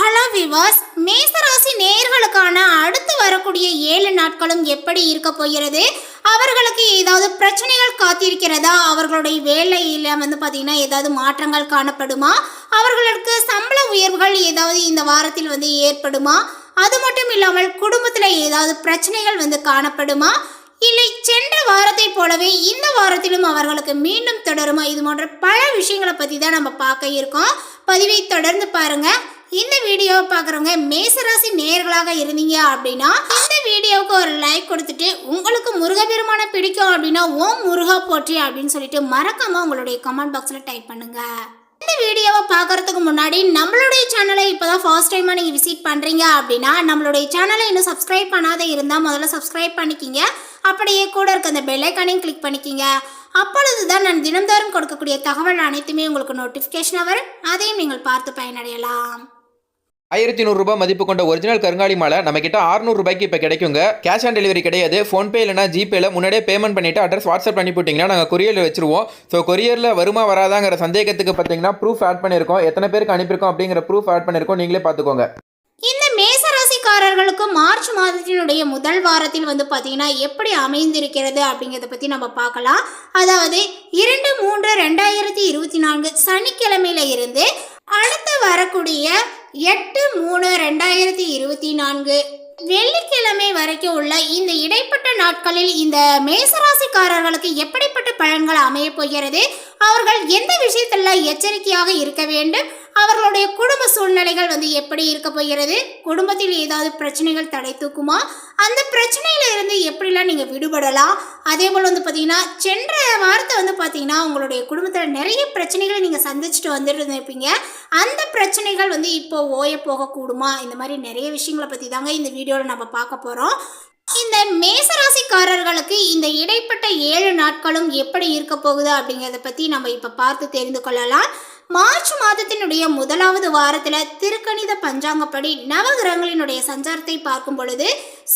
Hello விவாஸ் மேசராசி நேர்களுக்கான அடுத்து வரக்கூடிய ஏழு நாட்களும் எப்படி இருக்க போகிறது? அவர்களுக்கு ஏதாவது பிரச்சனைகள் காத்திருக்கிறதா? அவர்களுடைய வேலையில் வந்து பார்த்தீங்கன்னா ஏதாவது மாற்றங்கள் காணப்படுமா? அவர்களுக்கு சம்பள உயர்வுகள் ஏதாவது இந்த வாரத்தில் வந்து ஏற்படுமா? அது மட்டும் இல்லாமல் குடும்பத்தில் ஏதாவது பிரச்சனைகள் வந்து காணப்படுமா? இல்லை சென்ற வாரத்தை போலவே இந்த வாரத்திலும் அவர்களுக்கு மீண்டும் தொடருமா? இது போன்ற பல விஷயங்களை பற்றி தான் நம்ம பார்க்க இருக்கோம். பதிவை தொடர்ந்து பாருங்கள் இந்த வீடியோவை பார்க்குறவங்க மேசராசி நேர்களாக இருந்தீங்க அப்படின்னா இந்த வீடியோவுக்கு ஒரு லைக் கொடுத்துட்டு உங்களுக்கு முருகபெருமான பிடிக்கும் அப்படின்னா ஓம் முருகா போற்றி அப்படின்னு சொல்லிட்டு மறக்காம உங்களுடைய கமெண்ட் பாக்ஸில் டைப் பண்ணுங்க. இந்த வீடியோவை பார்க்கறதுக்கு முன்னாடி நம்மளுடைய சேனலை இப்போதான் ஃபர்ஸ்ட் டைமாக நீங்கள் விசிட் பண்ணுறீங்க அப்படின்னா நம்மளுடைய சேனலை இன்னும் சப்ஸ்கிரைப் பண்ணாத இருந்தால் முதல்ல சப்ஸ்கிரைப் பண்ணிக்கிங்க. அப்படியே கூட இருக்க அந்த பெல்லைக்கானையும் கிளிக் பண்ணிக்கிங்க. அப்பொழுது தான் நான் தினந்தோறும் கொடுக்கக்கூடிய தகவல் அனைத்துமே உங்களுக்கு நோட்டிஃபிகேஷனாக வரும். அதையும் நீங்கள் பார்த்து பயனடையலாம். ஆயிரத்தி நூறுரூபா மதிப்பு கொண்ட ஒரிஜினல் கருங்காலி மாலை நம்ம கிட்ட ஆறுநூறு ரூபாய்க்கு இப்போ கிடைக்குங்க. கேஷ் ஆன் டெலிவரி கிடையாது. ஃபோன்பே இல்லைனா ஜிபேல முன்னாடியே பேமெண்ட் பண்ணிட்டு அட்ரஸ் வாட்ஸ்அப் பண்ணி போட்டிங்கன்னா நாங்கள் கொரியரில் வச்சிருவோம். ஸோ கொரியரில் வருமா வராதாங்கிற சந்தேகத்துக்கு பார்த்தீங்கன்னா ப்ரூஃப் ஆட் பண்ணியிருக்கோம். எத்தனை பேருக்கு அனுப்பியிருக்கோம் அப்படிங்கிற ப்ரூஃப் ஆட் பண்ணியிருக்கோம். நீங்களே பார்த்துக்கோங்க இந்த மேசராசிக்காரர்களுக்கு மார்ச் மாதத்தினுடைய முதல் வாரத்தில் வந்து பார்த்தீங்கன்னா எப்படி அமைந்திருக்கிறது அப்படிங்கிறத பற்றி நம்ம பார்க்கலாம். அதாவது இரண்டு மூன்று ரெண்டாயிரத்தி இருபத்தி நான்கு சனிக்கிழமையில இருந்து அடுத்து வரக்கூடிய எட்டு மூணு ரெண்டாயிரத்தி இருபத்தி நான்கு. வெள்ளிக்கிழமை வரைக்கும் உள்ள இந்த இடைப்பட்ட நாட்களில் இந்த மேசராசிக்காரர்களுக்கு எப்படிப்பட்ட பலன்கள் அமையப் போகிறது? அவர்கள் எந்த விஷயத்தில் எச்சரிக்கையாக இருக்க வேண்டும்? அவர்களுடைய குடும்ப சூழ்நிலைகள் வந்து எப்படி இருக்க போகிறது? குடும்பத்தில் ஏதாவது பிரச்சனைகள் தடை தூக்குமா? அந்த பிரச்சனையில இருந்து எப்படிலாம் நீங்கள் விடுபடலாம்? அதே போல் வந்து பார்த்தீங்கன்னா சென்ற வாரத்தை வந்து பார்த்தீங்கன்னா உங்களுடைய குடும்பத்தில் நிறைய பிரச்சனைகளை நீங்கள் சந்திச்சுட்டு வந்துட்டு இருப்பீங்க அந்த பிரச்சனைகள் வந்து இப்போ ஓய போகக்கூடுமா? இந்த மாதிரி நிறைய விஷயங்களை பற்றி தாங்க இந்த வீடியோவில் நம்ம பார்க்க போகிறோம் இந்த மேசராசிக்காரர்களுக்கு இந்த இடைப்பட்ட ஏழு நாட்களும் எப்படி இருக்க போகுது அப்படிங்கிறத பற்றி நம்ம இப்போ பார்த்து தெரிந்து கொள்ளலாம். மார்ச் மாதத்தினுடைய முதலாவது வாரத்தில் திருக்கணித பஞ்சாங்கப்படி நவகிரகங்களினுடைய சஞ்சாரத்தை பார்க்கும் பொழுது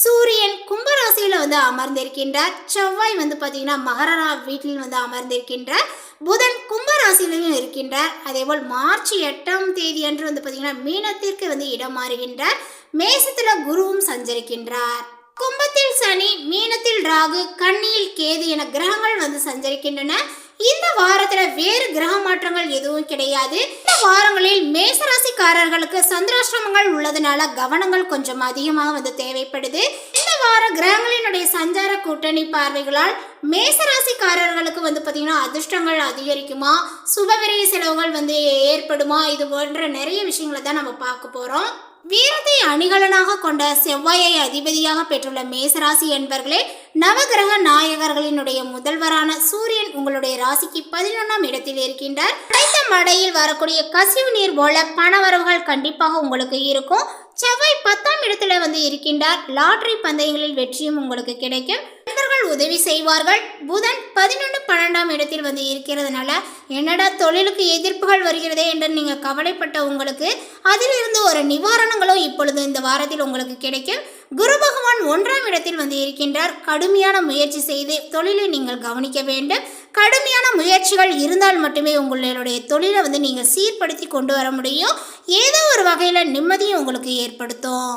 சூரியன் கும்பராசியில் வந்து அமர்ந்திருக்கின்றார். செவ்வாய் வந்து பார்த்தீங்கன்னா மகர வீட்டில் வந்து அமர்ந்திருக்கின்றார். புதன் கும்பராசியிலையும் இருக்கின்றார். அதேபோல் மார்ச் எட்டாம் தேதி அன்று வந்து பார்த்தீங்கன்னா மீனத்திற்கு வந்து இடம் மாறுகின்றார். மேசத்தில் குருவும் சஞ்சரிக்கின்றார். கும்பத்தில் சனி மீனத்தில் ராகு கண்ணியில் கேது என கிரகங்கள் வந்து சஞ்சரிக்கின்றன. இந்த வாரத்துல வேறு கிரக மாற்றங்கள் எதுவும் கிடையாது. இந்த வாரங்களில் மேசராசிக்காரர்களுக்கு சந்திராசிரமங்கள் உள்ளதுனால கவனங்கள் கொஞ்சம் அதிகமாக வந்து தேவைப்படுது. இந்த வார கிரகங்களினுடைய சஞ்சார கூட்டணி பார்வைகளால் மேசராசிக்காரர்களுக்கு வந்து பார்த்தீங்கன்னா அதிர்ஷ்டங்கள் அதிகரிக்குமா? சுபவிரய செலவுகள் வந்து ஏற்படுமா? இது போன்ற நிறைய விஷயங்களை தான் நம்ம பார்க்க போகிறோம் வீரத்தை அணிகலனாக கொண்ட செவ்வாயை அதிபதியாக பெற்றுள்ள மேசராசி என்பர்களே நவகிரக நாயகர்களினுடைய முதல்வரான சூரியன் உங்களுடைய ராசிக்கு பதினொன்றாம் இடத்தில் இருக்கின்றார். கிடைத்த மடையில் வரக்கூடிய கசிவு நீர் போல பணவரவுகள் கண்டிப்பாக உங்களுக்கு இருக்கும். செவ்வாய் பத்தாம் இடத்துல வந்து இருக்கின்றார். லாட்ரி பந்தயங்களில் வெற்றியும் உங்களுக்கு கிடைக்கும். நண்பர்கள் உதவி செய்வார்கள். புதன் பதினொன்று பன்னெண்டாம் இடத்தில் வந்து இருக்கிறதுனால என்னடா தொழிலுக்கு எதிர்ப்புகள் வருகிறதே என்று நீங்கள் கவலைப்பட்ட உங்களுக்கு அதிலிருந்து ஒரு நிவாரணங்களும் இப்பொழுது இந்த வாரத்தில் உங்களுக்கு கிடைக்கும். குரு பகவான் ஒன்றாம் இடத்தில் வந்து இருக்கின்றார். கடுமையான முயற்சி செய்து தொழிலை நீங்கள் கவனிக்க வேண்டும். கடுமையான முயற்சிகள் இருந்தால் மட்டுமே உங்களுடைய தொழிலை வந்து நீங்கள் சீர்படுத்தி கொண்டு வர முடியும். ஏதோ ஒரு வகையில் நிம்மதியும் உங்களுக்கு ஏற்படுத்தும்.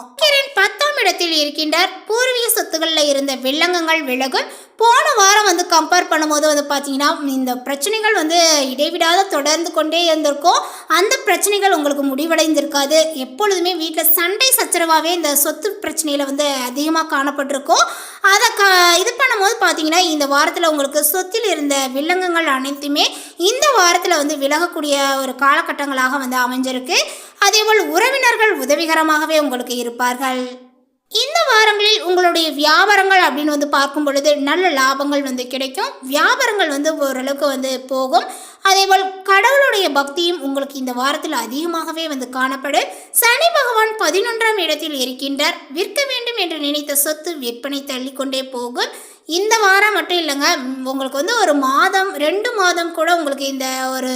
இடத்தில் இருக்கின்றார். பூர்வீக சொத்துக்களில் இருந்த வில்லங்கங்கள் விலகும். போன வாரம் வந்து கம்பேர் பண்ணும்போது வந்து பார்த்தீங்கன்னா இந்த பிரச்சனைகள் வந்து இடைவிடாத தொடர்ந்து கொண்டே இருந்திருக்கும். அந்த பிரச்சனைகள் உங்களுக்கு முடிவடைந்திருக்காது. எப்பொழுதுமே வீட்டில் சண்டை சச்சரவாகவே இந்த சொத்து பிரச்சனையில் வந்து அதிகமாக காணப்பட்டிருக்கும். அதை க இது பண்ணும்போது பார்த்தீங்கன்னா இந்த வாரத்தில் உங்களுக்கு சொத்தில் இருந்த வில்லங்கங்கள் அனைத்துமே இந்த வாரத்தில் வந்து விலகக்கூடிய ஒரு காலகட்டங்களாக வந்து அமைஞ்சிருக்கு. அதேபோல் உறவினர்கள் உதவிகரமாகவே உங்களுக்கு இருப்பார்கள். இந்த வாரங்களில் உங்களுடைய வியாபாரங்கள் அப்படின்னு வந்து பார்க்கும் பொழுது நல்ல லாபங்கள் வந்து கிடைக்கும். வியாபாரங்கள் வந்து ஓரளவுக்கு வந்து போகும். அதேபோல் கடவுளுடைய பக்தியும் உங்களுக்கு இந்த வாரத்தில் அதிகமாகவே வந்து காணப்படும். சனி பகவான் பதினொன்றாம் இடத்தில் இருக்கின்றார். விற்க வேண்டும் என்று நினைத்த சொத்து விற்பனை தள்ளிக்கொண்டே போகும். இந்த வாரம் மட்டும் இல்லைங்க உங்களுக்கு வந்து ஒரு மாதம் ரெண்டு மாதம் கூட உங்களுக்கு இந்த ஒரு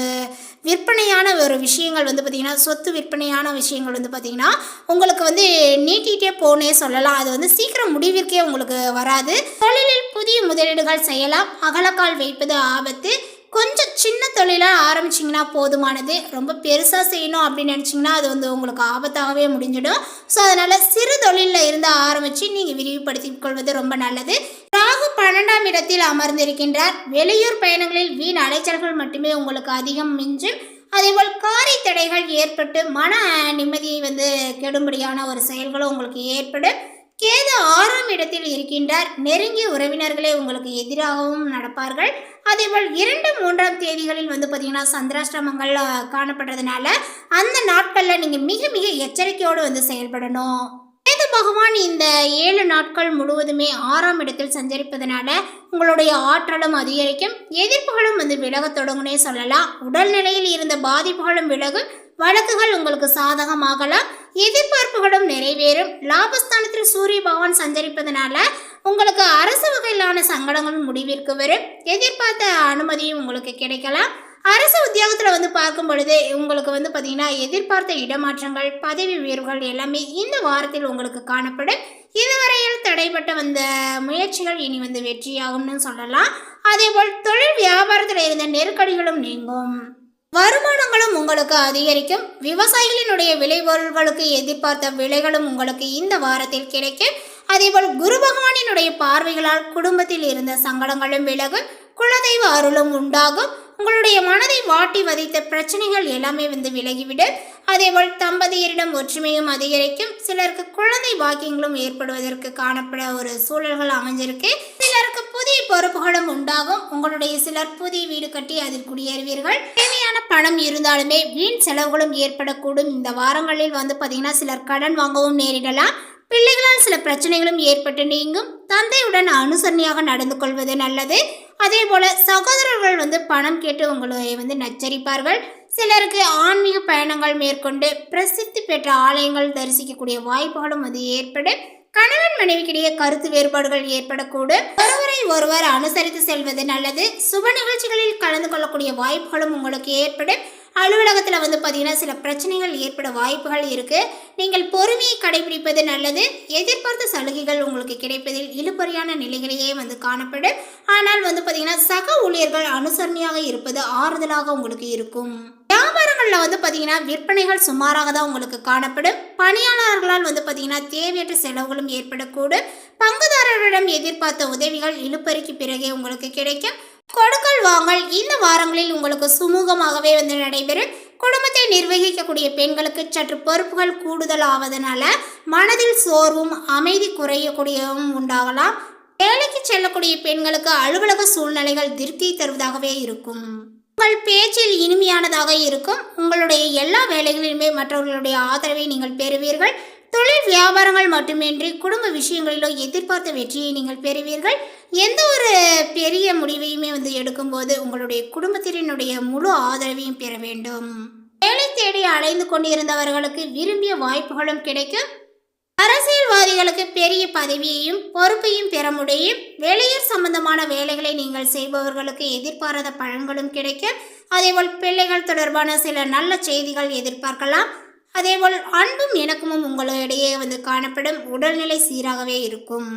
விற்பனையான ஒரு விஷயங்கள் வந்து பார்த்திங்கன்னா சொத்து விற்பனையான விஷயங்கள் வந்து பார்த்திங்கன்னா உங்களுக்கு வந்து நீட்டிகிட்டே போனே சொல்லலாம். அது வந்து சீக்கிரம் முடிவிற்கே உங்களுக்கு வராது. தொழிலில் புதிய முதலீடுகள் செய்யலாம். அகலக்கால் வைப்பது ஆபத்து. கொஞ்சம் சின்ன தொழிலாக ஆரம்பிச்சிங்கன்னா போதுமானது. ரொம்ப பெருசாக செய்யணும் அப்படின்னு நினச்சிங்கன்னா அது வந்து உங்களுக்கு ஆபத்தாகவே முடிஞ்சிடும். ஸோ அதனால் சிறு தொழிலில் இருந்து ஆரம்பித்து நீங்கள் விரிவுபடுத்திக் கொள்வது ரொம்ப நல்லது. பன்னெண்டாம் இடத்தில் அமர்ந்திருக்கின்றார். வெளியூர் பயணங்களில் வீண் அலைச்சல்கள் மட்டுமே உங்களுக்கு அதிகம் மிஞ்சும். அதேபோல் காரை தடைகள் ஏற்பட்டு மன நிம்மதியை வந்து கெடும்படியான ஒரு செயல்களும் உங்களுக்கு ஏற்படும். கேது ஆறாம் இடத்தில் இருக்கின்றார். நெருங்கிய உறவினர்களே உங்களுக்கு எதிராகவும் நடப்பார்கள். அதேபோல் இரண்டு மூன்றாம் தேதிகளில் வந்து பார்த்தீங்கன்னா சந்திராஷ்டிரமங்கள் காணப்படுறதுனால அந்த நாட்களில் நீங்கள் மிக மிக எச்சரிக்கையோடு வந்து செயல்படணும். கேது பகவான் இந்த ஏழு நாட்கள் முழுவதுமே ஆறாம் இடத்தில் சஞ்சரிப்பதனால உங்களுடைய ஆற்றலும் அதிகரிக்கும். எதிர்ப்புகளும் வந்து விலகத் தொடங்குனே சொல்லலாம். உடல்நிலையில் இருந்த பாதிப்புகளும் விலகும். வழக்குகள் உங்களுக்கு சாதகமாகலாம். எதிர்பார்ப்புகளும் நிறைவேறும். லாபஸ்தானத்தில் சூரிய பகவான் சஞ்சரிப்பதனால உங்களுக்கு அரசு வகையிலான சங்கடங்களும் முடிவிற்கு வரும். எதிர்பார்த்த அனுமதியும் உங்களுக்கு கிடைக்கலாம். அரசு உத்தியோகத்தில் வந்து பார்க்கும் பொழுது உங்களுக்கு வந்து பார்த்தீங்கன்னா எதிர்பார்த்த இடமாற்றங்கள் பதவி உயர்வுகள் எல்லாமே இந்த வாரத்தில் உங்களுக்கு காணப்படும். இதுவரையில் தடைப்பட்ட வந்த முயற்சிகள் இனி வந்து வெற்றியாகும்னு சொல்லலாம். அதேபோல் தொழில் வியாபாரத்தில் இருந்த நெருக்கடிகளும் நீங்கும். வருமானங்களும் உங்களுக்கு அதிகரிக்கும். விவசாயிகளினுடைய விளைபொருள்களுக்கு எதிர்பார்த்த விலைகளும் உங்களுக்கு இந்த வாரத்தில் கிடைக்கும். அதேபோல் குரு பகவானினுடைய பார்வைகளால் குடும்பத்தில் இருந்த சங்கடங்களும் விலகும். குலதெய்வ அருளும் உண்டாகும். உங்களுடைய மனதை வாட்டி வதைத்த பிரச்சனைகள் எல்லாமே வந்து விலகிவிடும் அதேபோல் தம்பதியரிடம் ஒற்றுமையும் அதிகரிக்கும். சிலருக்கு குழந்தை பாக்கியங்களும் ஏற்படுவதற்கு காணப்பட ஒரு சூழல்கள் அமைஞ்சிருக்கு. சிலருக்கு புதிய பொறுப்புகளும் உண்டாகும். உங்களுடைய சிலர் புதிய வீடு கட்டி அதில் குடியேறுவீர்கள். தேவையான பணம் இருந்தாலுமே வீண் செலவுகளும் ஏற்படக்கூடும். இந்த வாரங்களில் வந்து பார்த்தீங்கன்னா சிலர் கடன் வாங்கவும் நேரிடலாம். பிள்ளைகளால் சில பிரச்சனைகளும் ஏற்பட்டு நீங்கும். தந்தையுடன் அனுசரணையாக நடந்து கொள்வது நல்லது. அதே போல் சகோதரர்கள் வந்து பணம் கேட்டு உங்களை வந்து நச்சரிப்பார்கள். சிலருக்கு ஆன்மீக பயணங்கள் மேற்கொண்டு பிரசித்தி பெற்ற ஆலயங்கள் தரிசிக்கக்கூடிய வாய்ப்புகளும் வந்து ஏற்படும். கணவன் மனைவிக்கிடையே கருத்து வேறுபாடுகள் ஏற்படக்கூடும். ஒருவரை ஒருவர் அனுசரித்து செல்வது நல்லது. சுப நிகழ்ச்சிகளில் கலந்து கொள்ளக்கூடிய வாய்ப்புகளும் உங்களுக்கு ஏற்படும். அலுவலகத்தில் வந்து பார்த்தீங்கன்னா சில பிரச்சனைகள் ஏற்பட வாய்ப்புகள் இருக்குது நீங்கள் பொறுமையை கடைபிடிப்பது நல்லது. எதிர்பார்த்த சலுகைகள் உங்களுக்கு கிடைப்பதில் இழுபறியான நிலைகளையே வந்து காணப்படும். ஆனால் வந்து பார்த்தீங்கன்னா சக ஊழியர்கள் அனுசரணையாக இருப்பது ஆறுதலாக உங்களுக்கு இருக்கும். வியாபாரங்களில் வந்து பார்த்தீங்கன்னா விற்பனைகள் சுமாராக தான் உங்களுக்கு காணப்படும். பணியாளர்களால் வந்து பார்த்தீங்கன்னா தேவையற்ற செலவுகளும் ஏற்படக்கூடும். பங்குதாரர்களிடம் எதிர்பார்த்த உதவிகள் இழுப்பறிக்கு பிறகே உங்களுக்கு கிடைக்கும். கொடுக்கல் வாங்கல் இந்த வாரங்களில் உங்களுக்கு சுமூகமாகவே வந்து நடைபெறும். குடும்பத்தை நிர்வகிக்கக்கூடிய பெண்களுக்கு சற்று பொறுப்புகள் கூடுதல் ஆவதனால மனதில் சோர்வும் அமைதி குறையக்கூடியவும் உண்டாகலாம். வேலைக்கு செல்லக்கூடிய பெண்களுக்கு அலுவலக சூழ்நிலைகள் திருப்தி தருவதாகவே இருக்கும். உங்கள் பேச்சில் இனிமையானதாக இருக்கும். உங்களுடைய எல்லா வேலைகளிலுமே மற்றவர்களுடைய ஆதரவை நீங்கள் பெறுவீர்கள். தொழில் வியாபாரங்கள் மட்டுமின்றி குடும்ப விஷயங்களிலோ எதிர்பார்த்த வெற்றியை நீங்கள் பெறுவீர்கள். எந்த ஒரு பெரிய முடிவையுமே வந்து எடுக்கும்போது உங்களுடைய குடும்பத்தினருடைய முழு ஆதரவையும் பெற வேண்டும். வேலை தேடி அலைந்து கொண்டிருந்தவர்களுக்கு விரும்பிய வாய்ப்புகளும் கிடைக்கும். அரசியல்வாதிகளுக்கு பெரிய பதவியையும் பொறுப்பையும் பெற முடியும். வெளியூர் சம்பந்தமான வேலைகளை நீங்கள் செய்பவர்களுக்கு எதிர்பாராத பழங்களும் கிடைக்கும். அதேபோல் பிள்ளைகள் தொடர்பான சில நல்ல செய்திகள் எதிர்பார்க்கலாம். அதேபோல் அன்பும் இணக்கமும் உங்களிடையே வந்து காணப்படும் உடல்நிலை சீராகவே இருக்கும்.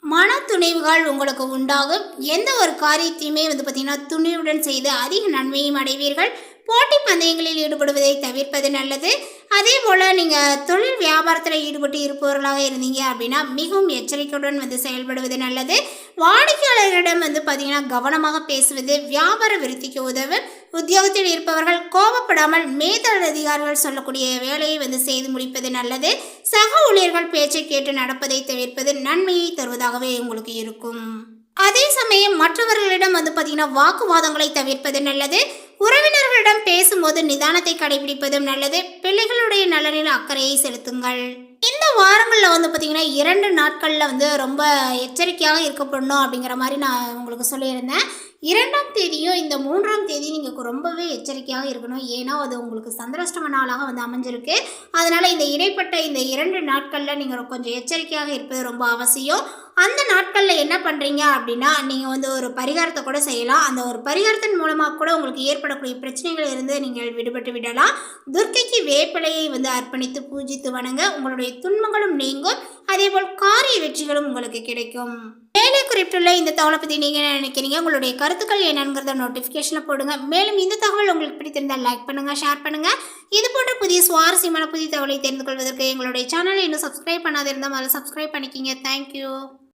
மன துணிவுகள் உங்களுக்கு உண்டாகும். எந்த ஒரு காரியத்தையுமே வந்து பார்த்தீங்கன்னா துணிவுடன் செய்து அதிக நன்மையும் அடைவீர்கள். போட்டி பந்தயங்களில் ஈடுபடுவதை தவிர்ப்பது நல்லது. அதே போல் நீங்கள் தொழில் வியாபாரத்தில் ஈடுபட்டு இருப்பவர்களாக இருந்தீங்க அப்படின்னா மிகவும் எச்சரிக்கையுடன் வந்து செயல்படுவது நல்லது. வாடிக்கையாளர்களிடம் வந்து பார்த்திங்கன்னா கவனமாக பேசுவது வியாபார விருத்திக்கு உதவும் உத்தியோகத்தில் இருப்பவர்கள் கோபப்படாமல் மேதல் அதிகாரிகள் சொல்லக்கூடிய வேலையை வந்து செய்து முடிப்பது நல்லது. சக ஊழியர்கள் பேச்சை கேட்டு நடப்பதை தவிர்ப்பது நன்மையை தருவதாகவே உங்களுக்கு இருக்கும். அதே சமயம் மற்றவர்களிடம் வந்து பார்த்தீங்கன்னா வாக்குவாதங்களை தவிர்ப்பது நல்லது. உறவினர்களிடம் பேசும்போது நிதானத்தை கடைபிடிப்பதும் நல்லது. பிள்ளைகளுடைய நலனில் அக்கறையை செலுத்துங்கள். இந்த வாரங்களில் வந்து பார்த்திங்கன்னா இரண்டு நாட்களில் வந்து ரொம்ப எச்சரிக்கையாக இருக்கப்படணும் அப்படிங்கிற மாதிரி நான் உங்களுக்கு சொல்லியிருந்தேன். இரண்டாம் தேதியும் இந்த மூன்றாம் தேதி நீங்கள் ரொம்பவே எச்சரிக்கையாக இருக்கணும். ஏன்னா அது உங்களுக்கு சந்திராஷ்டம நாளாக வந்து அமைஞ்சிருக்கு. அதனால் இந்த இடைப்பட்ட இந்த இரண்டு நாட்களில் நீங்கள் கொஞ்சம் எச்சரிக்கையாக இருப்பது ரொம்ப அவசியம். அந்த நாட்களில் என்ன பண்ணுறீங்க அப்படின்னா நீங்கள் வந்து ஒரு பரிகாரத்தை கூட செய்யலாம். அந்த ஒரு பரிகாரத்தின் மூலமாக கூட உங்களுக்கு ஏற்படக்கூடிய பிரச்சனைகள் இருந்து நீங்கள் விடுபட்டு விடலாம். துர்க்கைக்கு வேப்பிலையை வந்து அர்ப்பணித்து பூஜித்து வணங்க. உங்களுடைய துன்பங்களும் நீங்கும். அதேபோல் காரிய வெற்றிகளும் உங்களுக்கு கிடைக்கும். மேலே குறிப்பிட்டுள்ள இந்த தகவலை பற்றி நீங்கள் என்ன நினைக்கிறீங்க? உங்களுடைய கருத்துக்கள் என்னங்கிறத நோட்டிஃபிகேஷனில் போடுங்க. மேலும் இந்த தகவல் உங்களுக்கு பிடித்திருந்தால் லைக் பண்ணுங்கள் ஷேர் பண்ணுங்கள் இது போன்ற புதிய சுவாரஸ்யமான புதிய தகவலை தெரிந்து கொள்வதற்கு எங்களுடைய சேனலை இன்னும் சப்ஸ்கிரைப் பண்ணாதிருந்தால் அதை சப்ஸ்கிரைப் பண்ணிக்கிங்க. தேங்க்யூ